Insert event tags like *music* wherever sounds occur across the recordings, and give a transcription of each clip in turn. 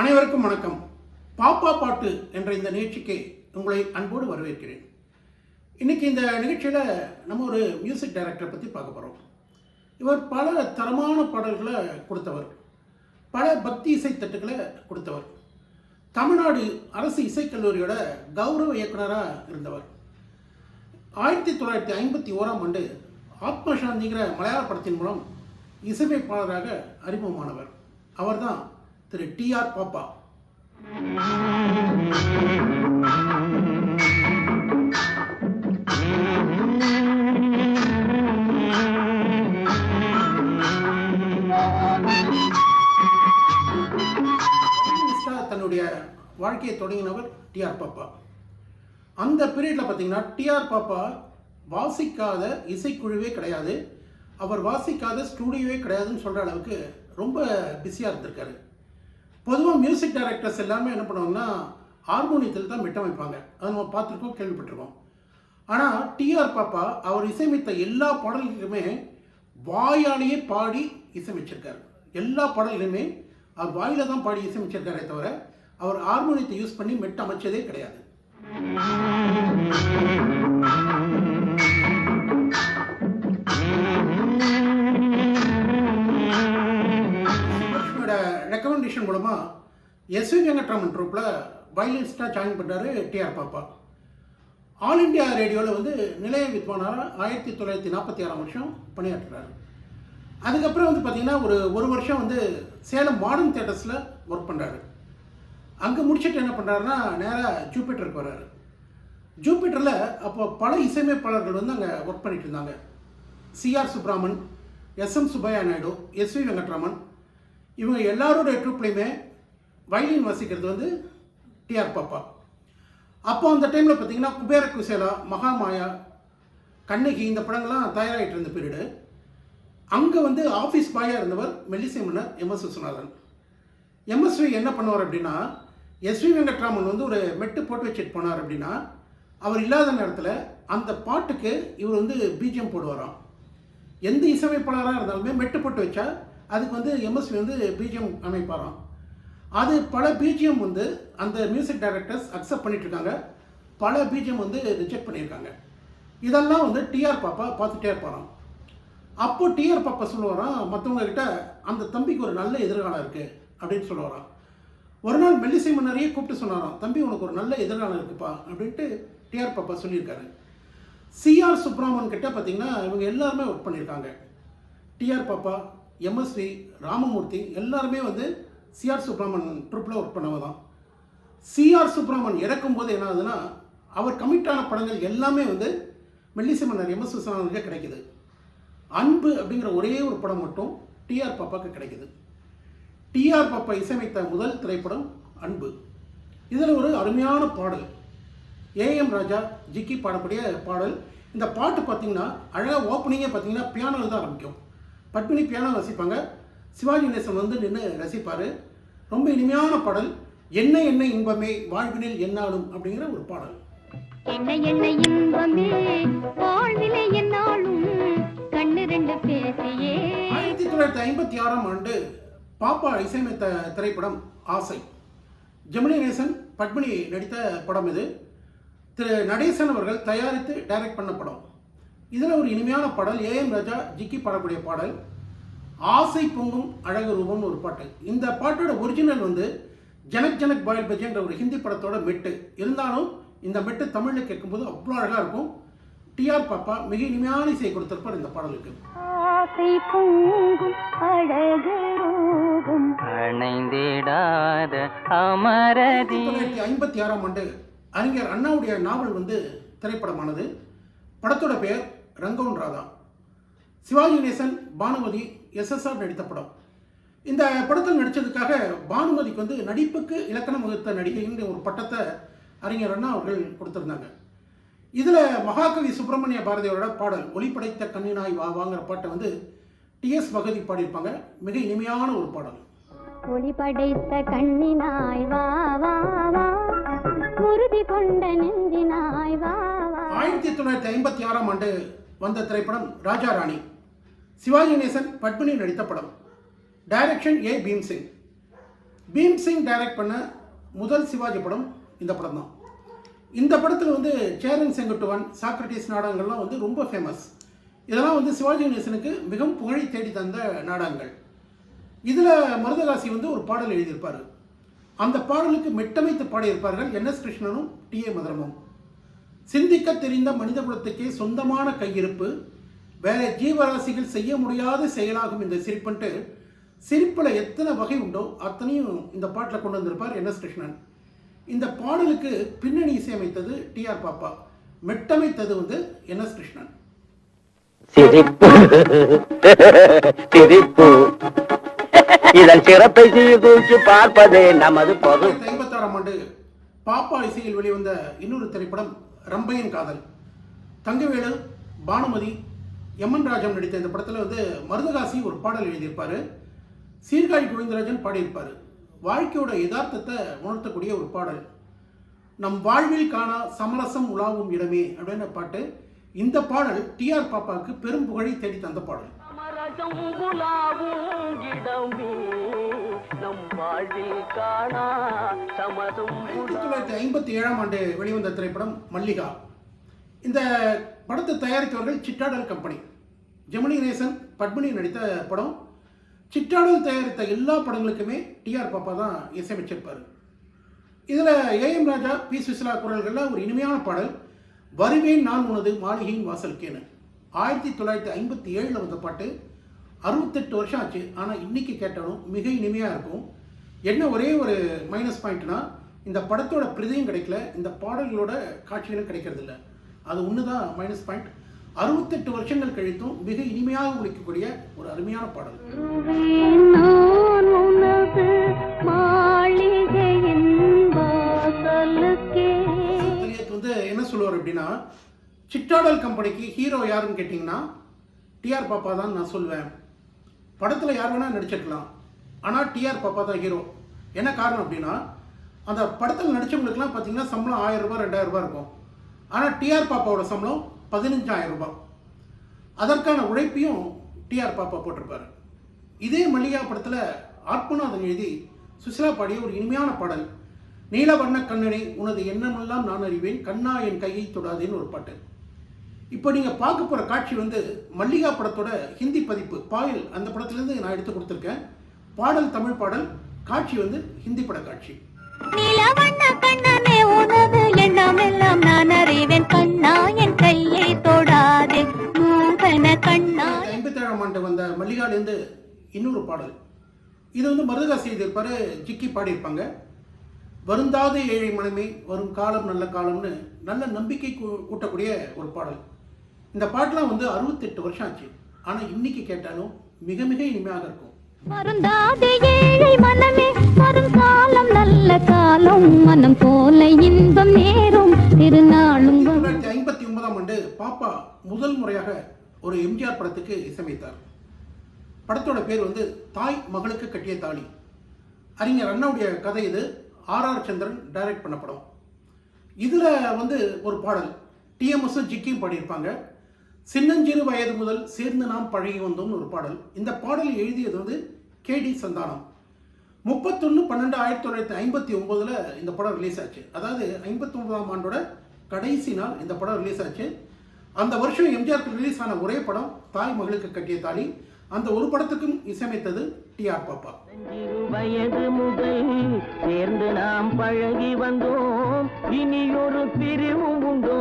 அனைவருக்கும் வணக்கம். பாப்பா பாட்டு என்ற இந்த நிகழ்ச்சிக்கு உங்களை அன்போடு வரவேற்கிறேன். இன்னைக்கு இந்த நிகழ்ச்சியில் நம்ம ஒரு மியூசிக் டைரக்டரை பற்றி பார்க்க போகிறோம் இவர் பல தரமான பாடல்களை கொடுத்தவர். பல பக்தி இசைத்தட்டுகளை கொடுத்தவர். தமிழ்நாடு அரசு இசைக்கல்லூரியோட கௌரவ இயக்குனராக இருந்தவர். ஆயிரத்தி தொள்ளாயிரத்தி ஐம்பத்தி ஓராம் ஆண்டு ஆத்மசாந்திங்கிற மலையாள படத்தின் மூலம் இசையமைப்பாளராக அறிமுகமானவர். அவர்தான் திரு டி ஆர் பாப்பா. தன்னுடைய வாழ்க்கையை தொடங்கினவர் டிஆர் பாப்பா. அந்த பீரியடில் பார்த்தீங்கன்னா டிஆர் பாப்பா வாசிக்காத இசைக்குழுவே கிடையாது. அவர் வாசிக்காத ஸ்டூடியோவே கிடையாதுன்னு சொல்கிற அளவுக்கு ரொம்ப பிஸியாக இருந்திருக்காரு. பொதுவாக மியூசிக் டைரக்டர்ஸ் எல்லாமே என்ன பண்ணுவாங்கன்னா ஹார்மோனியத்தில் தான் மிட்டம் வைப்பாங்க. அதை நம்ம பார்த்துருக்கோம் கேள்விப்பட்டிருக்கோம். ஆனால் டிஆர் பாப்பா அவர் இசையமைத்த எல்லா பாடல்களுமே வாயாலேயே பாடி இசையமைச்சிருக்காரு. எல்லா பாடல்களுமே அவர் வாயில தான் பாடி இசையமைச்சிருக்காரே தவிர அவர் ஹார்மோனியத்தை யூஸ் பண்ணி மெட் அமைச்சதே கிடையாது. என்னோட ரெக்கமெண்டேஷன் மூலமாக எஸ்வி வெங்கட்ராமன் ட்ரூப்பில் வயலினிஸ்டாக ஜாயின் பண்ணாரு T R Pappa. All India ரேடியோவில் வந்து நிலைய வித்வானாக ஆயிரத்தி தொள்ளாயிரத்தி நாற்பத்தி ஆறாம் வருஷம் பணியாற்றுறாரு. அதுக்கப்புறம் வந்து பார்த்தீங்கன்னா ஒரு ஒரு வருஷம் வந்து சேலம் மாடர்ன் தேட்டர்ஸில் ஒர்க் பண்ணுறாரு அங்கே முடிச்சுட்டு என்ன பண்ணுறாருன்னா நேராக ஜூபிட்டருக்கு வர்றாரு. ஜூபிட்டரில் அப்போ பல இசையமைப்பாளர்கள் வந்து அங்கே ஒர்க் பண்ணிட்டு இருந்தாங்க. C R Subraman S M Subbaiah Naidu S V Venkatraman இவங்க எல்லாருடைய ட்ரூப்லேயுமே வயலின் வாசிக்கிறது வந்து டிஆர் பாப்பா. அப்போ அந்த டைமில் பார்த்தீங்கன்னா குபேர குசேலா மகாமாயா கண்ணகி இந்த படங்கள்லாம் தயாராகிட்டு இருந்த பீரியடு அங்கே வந்து ஆஃபீஸ் பாயாக இருந்தவர் மெல்லிசை மன்னர் எம்எஸ் விஸ்வநாதன். எம்எஸ்வி என்ன பண்ணுவார் அப்படின்னா எஸ்வி வெங்கட்ராமன் வந்து ஒரு மெட்டு போட்டு வச்சுட்டு போனார் அப்படின்னா அவர் இல்லாத நேரத்தில் அந்த பாட்டுக்கு இவர் வந்து பிஜிஎம் போடுவாராம். எந்த இசையமைப்பாளராக இருந்தாலுமே மெட்டு போட்டு வச்சா அதுக்கு வந்து எம்எஸ்வி வந்து பிஜிஎம் அமைப்பாராம். அது பல பிஜிஎம் வந்து அந்த மியூசிக் டைரக்டர்ஸ் அக்செப்ட் பண்ணிட்டு இருக்காங்க பல பிஜிஎம் வந்து ரிஜெக்ட் பண்ணியிருக்காங்க. இதெல்லாம் வந்து டிஆர் பாப்பா பார்த்துட்டே இருப்பாராம். அப்போ டிஆர் பாப்பா சொல்லுவாராம் மற்றவங்க கிட்ட அந்த தம்பிக்கு ஒரு நல்ல எதிர்காலம் இருக்குது அப்படின்னு சொல்லுவாராம். ஒரு நாள் மெல்லிசை மன்னரையே கூப்பிட்டு சொன்னாராம் தம்பி உனக்கு ஒரு நல்ல எதிர்காலம் இருக்குப்பா அப்படின்ட்டு டிஆர் பாப்பா சொல்லியிருக்காரு. சிஆர் சுப்ரமன் கிட்ட பார்த்தீங்கன்னா இவங்க எல்லாருமே ஒர்க் பண்ணியிருக்காங்க. டிஆர் பாப்பா எம்எஸ்வி ராமமூர்த்தி எல்லாருமே வந்து சிஆர் சுப்ரமன் ட்ரிப்பில் ஒர்க் பண்ணவங்க தான் சிஆர் சுப்ரமணியன் இறக்கும்போது என்ன ஆகுதுன்னா அவர் கமிட்டான படங்கள் எல்லாமே வந்து மெல்லிசை மன்னர் எம்எஸ் விஸ்வநாதனுக்கே கிடைக்குது. அன்பு அப்படிங்கிற ஒரே ஒரு படம் மட்டும் டிஆர் பாப்பாவுக்கு கிடைக்குது. டிஆர் பாப்பா இசையமைத்த முதல் திரைப்படம் அன்பு. இதில் ஒரு அருமையான பாடல். ஏஎம் ராஜா ஜிக்கி பாடக்கூடிய பாடல். இந்த பாட்டு பார்த்தீங்கன்னா அழகாக ஓப்பனிங்கே பார்த்தீங்கன்னா பியானோவில் தான் ஆரம்பிக்கும். பத்மினி பியானோ ரசிப்பாங்க. சிவாஜி கணேசன் வந்து நின்று ரசிப்பார். ரொம்ப இனிமையான பாடல். என்ன என்ன இன்பமே வாழ்வினில் என்னாலும் அப்படிங்கிற ஒரு பாடல். என்ன என்ன இன்பமே வாழ்விலே என்னாலும் கண்ணு ரெண்டு பேசியே ஆயிரத்தி தொள்ளாயிரத்தி ஐம்பத்தி ஆறாம் ஆண்டு பாப்பா இசையமைத்த திரைப்படம் ஆசை ஜெமினி நேசன் பத்மினி நடித்த படம் இது. திரு. நடேசன் அவர்கள் தயாரித்து டைரக்ட் பண்ண படம். இதில் ஒரு இனிமையான பாடல் ஏஎம் ராஜா ஜிக்கி பாடக்கூடிய பாடல். ஆசை பொங்கும் அழகு ரூபம்னு ஒரு பாட்டு. இந்த பாட்டோட ஒரிஜினல் வந்து ஜனக் ஜனக் பாயல் பஜ்ஜின்ற ஒரு ஹிந்தி படத்தோட மெட்டு. இருந்தாலும் இந்த மெட்டு தமிழில் கேட்கும்போது அவ்வளோ அழகாக இருக்கும். டிஆர் பாப்பா மிக இனிமையான இசையை கொடுத்திருப்பார். இந்த பாடலுக்கு ஆசை பொங்கும் அழகு ரூபம் அணைந்திடாத அமரதி. தொள்ளாயிரத்தி ஐம்பத்தி ஆறாம் ஆண்டு அறிஞர் அண்ணாவுடைய நாவல் வந்து திரைப்படமானது. படத்தோட பெயர் Rangoon Radha. Sivaji Ganesan Bhanumathi S S R நடித்த படம். இந்த படத்தில் நடித்ததுக்காக பானுமதிக்கு வந்து நடிப்புக்கு இலக்கணம் வகுத்த நடிகைங்கிற ஒரு பட்டத்தை அறிஞர் அண்ணா அவர்கள் கொடுத்திருந்தாங்க. இதில் மகாகவி சுப்பிரமணிய பாரதியோட பாடல் ஒளிப்படைத்த கண்ணினாய் வா வாங்கிற பாட்டை வந்து டிஎஸ் பகதி பாடியிருப்பாங்க. மிக இனிமையான ஒரு பாடல். ஒளி படைத்த கண்ணினாய் வா வா வா உறுதி கொண்ட நெஞ்சினாய் வா. ஆயிரத்தி தொள்ளாயிரத்தி ஐம்பத்தி ஆறாம் ஆண்டு வந்த திரைப்படம் ராஜா ராணி. சிவாஜி கணேசன் பத்மினி நடித்த படம். Direction A Bhimsingh. Bhimsingh direct பண்ண முதல் சிவாஜி படம் இந்த படம் தான் இந்த படத்தில் வந்து சேரன் செங்குட்டுவன் சாக்ரட்டிஸ் நாடகங்கள்லாம் வந்து ரொம்ப ஃபேமஸ் இதெல்லாம் வந்து சிவாஜி கணேசனுக்கு மிகவும் புகழை தேடி தந்த நாடகங்கள். இதில் மருதகாசி வந்து ஒரு பாடல் எழுதியிருப்பார். அந்த பாடலுக்கு மெட்டமைத்து பாடியிருப்பார்கள் என் எஸ் கிருஷ்ணனும் டி ஏ மதுரமும். சிந்திக்க தெரிந்த மனித குலத்துக்கே சொந்தமான கையிருப்பு வேற ஜீவராசிகள் செய்ய முடியாத செயலாகும் இந்த சிரிப்புன்ட்டு சிரிப்பில் எத்தனை வகை உண்டோ அத்தனையும் இந்த பாட்டில் கொண்டு வந்திருப்பார் என் எஸ் கிருஷ்ணன். இந்த பாடலுக்கு பின்னணி இசையமைத்தது டி ஆர் பாப்பா. மெட்டமைத்தது வந்து என் எஸ் கிருஷ்ணன். சிரிப்பு. சிரிப்பு. இதன் சிறப்பை சீர்தூக்கி பார்ப்பதே நமது பொது. ஐம்பத்தாறாம் ஆண்டு பாப்பா இசையில் வெளிவந்த இன்னொரு திரைப்படம் ரம்பையின் காதல். தங்கவேலு பானுமதி எம்என் ராஜம் நடித்த இந்த படத்தில் வந்து மருதகாசி ஒரு பாடல் எழுதியிருப்பார். சீர்காழி கோவிந்தராஜன் பாடியிருப்பார். வாழ்க்கையோட யதார்த்தத்தை உணர்த்தக்கூடிய ஒரு பாடல். நம் வாழ்வில் காணா சமரசம் உலாவும் இடமே அப்படின்னு பாட்டு. இந்த பாடல் டிஆர் பாப்பாவுக்கு பெரும் புகழை தேடி தந்த பாடல். உலாவும் இடமே. நம் வாழ்வில் காணா சமதும் ஆயிரத்தி தொள்ளாயிரத்தி ஐம்பத்தி ஏழாம் ஆண்டு வெளிவந்த திரைப்படம் மல்லிகா. இந்த படத்தை தயாரித்தவர்கள் சிட்டாடல் கம்பெனி. ஜெமினி நேசன் பத்மினி நடித்த படம். சிட்டாடல் தயாரித்த எல்லா படங்களுக்குமே டிஆர் பாப்பா தான் இசையமைச்சிருப்பார். இதில் ஏஎம் ராஜா பி சுசிலா குரல்களில் ஒரு இனிமையான பாடல். வருவேன் நான் உனது மாளிகையின் வாசலுக்கேன்னு ஆயிரத்தி தொள்ளாயிரத்தி ஐம்பத்தி ஏழில் வந்த பாட்டு. அறுபத்தெட்டு வருஷம் ஆச்சு. ஆனால் இன்னைக்கு கேட்டாலும் மிக இனிமையாக இருக்கும். என்ன ஒரே ஒரு மைனஸ் பாயிண்ட்னா இந்த படத்தோட பிரதியும் கிடைக்கல இந்த பாடல்களோட காட்சிகளும் கிடைக்கிறது இல்ல அது ஒன்று தான் மைனஸ் பாயிண்ட் அறுபத்தெட்டு வருஷங்கள் கழித்தும் மிக இனிமையாக ஒழிக்கக்கூடிய ஒரு அருமையான பாடல். வந்து என்ன சொல்லுவார் அப்படின்னா சிட்டாடல் கம்பெனிக்கு ஹீரோ யாருன்னு கேட்டிங்கன்னா டிஆர் பாப்பா தான் நான் சொல்வேன். படத்தில் யார் வேணால் நடிச்சிருக்கலாம். ஆனால் டிஆர் பாப்பா தான் ஹீரோ என்ன காரணம் அப்படின்னா அந்த படத்தில் நடித்தவங்களுக்குலாம் பார்த்தீங்கன்னா சம்பளம் ஆயிரம் ரூபாய் ரெண்டாயிரம் ரூபாய் இருக்கும் ஆனால் டிஆர் பாப்பாவோட சம்பளம் பதினஞ்சாயிரம் ரூபாய் அதற்கான உழைப்பையும் டிஆர் பாப்பா போட்டிருப்பார். இதே மல்லிகா படத்தில் ஆத்மநாதன் எழுதி சுசிலா பாடிய ஒரு இனிமையான பாடல் நீலவர்ண கண்ணனை உனது எண்ணமெல்லாம் நான் அறிவேன் கண்ணா என் கையை தொடாதேன்னு ஒரு பாட்டு. இப்போ நீங்கள் பார்க்க போகிற காட்சி வந்து மல்லிகா படத்தோட ஹிந்தி பதிப்பு பாயல் அந்த படத்துலேருந்து நான் எடுத்து கொடுத்துருக்கேன். பாடல் தமிழ் பாடல் காட்சி வந்து ஹிந்தி பட காட்சி. ஐம்பத்தேழாம் ஆண்டு வந்த மல்லிகாலேருந்து இன்னொரு பாடல். இது வந்து மருதகாசி எழுதியிருப்பாரு ஜிக்கி பாடியிருப்பாங்க. வருந்தாத ஏழை மனமே வரும் காலம் நல்ல காலம்னு நல்ல நம்பிக்கை கூட்டக்கூடிய ஒரு பாடல். இந்த பாட்டெலாம் வந்து அறுபத்தெட்டு வருஷம் ஆச்சு. ஆனால் இன்னைக்கு கேட்டாலும் மிக மிக இனிமையாக இருக்கும். ஏழை மனமே வரும் காலம் நல்ல காலம் மனம் போல இன்பம் நேரும் திருநாளும். தொள்ளாயிரத்தி ஐம்பத்தி ஒன்பதாம் ஆண்டு பாப்பா முதல் முறையாக ஒரு எம்ஜிஆர் படத்துக்கு இசையமைத்தார். படத்தோட பேர் வந்து தாய் மகளுக்கு கட்டிய தாலி. அறிஞர் அண்ணாவுடைய கதை இது. ஆர் ஆர் சந்திரன் டைரக்ட் பண்ண படம். இதில் வந்து ஒரு பாடல். டிஎம்எஸும் ஜிக்கியும் பாடியிருப்பாங்க. சின்னஞ்சிறு வயது முதல் சேர்ந்து நாம் பழகி வந்தோம்னு ஒரு பாடல். இந்த பாடல் எழுதியது வந்து கேடி சந்தானம். முப்பத்தொன்று பன்னெண்டு ஆயிரத்தி தொள்ளாயிரத்தி ஐம்பத்தி ஒம்போதில் இந்த படம் ரிலீஸ் ஆச்சு. அதாவது ஐம்பத்தி ஒன்பதாம் ஆண்டோட கடைசி நாள் இந்த படம் ரிலீஸ் ஆச்சு. அந்த வருஷம் எம்ஜிஆருக்கு ரிலீஸ் ஆன ஒரே படம் தாய் மகளுக்கு கட்டிய தாலி. அந்த ஒரு படத்துக்கும் இசையமைத்தது டிஆர் பாப்பா. சிறு வயது முதல் சேர்ந்து நாம் பழகி வந்தோம். இனியொரு பிரிவும் உண்டோ?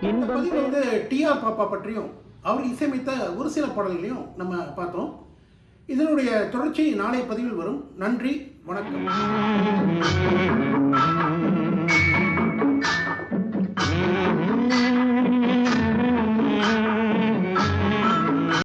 இந்த இன்பம் பதிவில் வந்து டிஆர் பாப்பா பற்றியும் அவர் இசையமைத்த ஒரு சில பாடல்களையும் நம்ம பார்த்தோம். இதனுடைய தொடர்ச்சி நாளைய பதிவில் வரும். நன்றி வணக்கம். *laughs*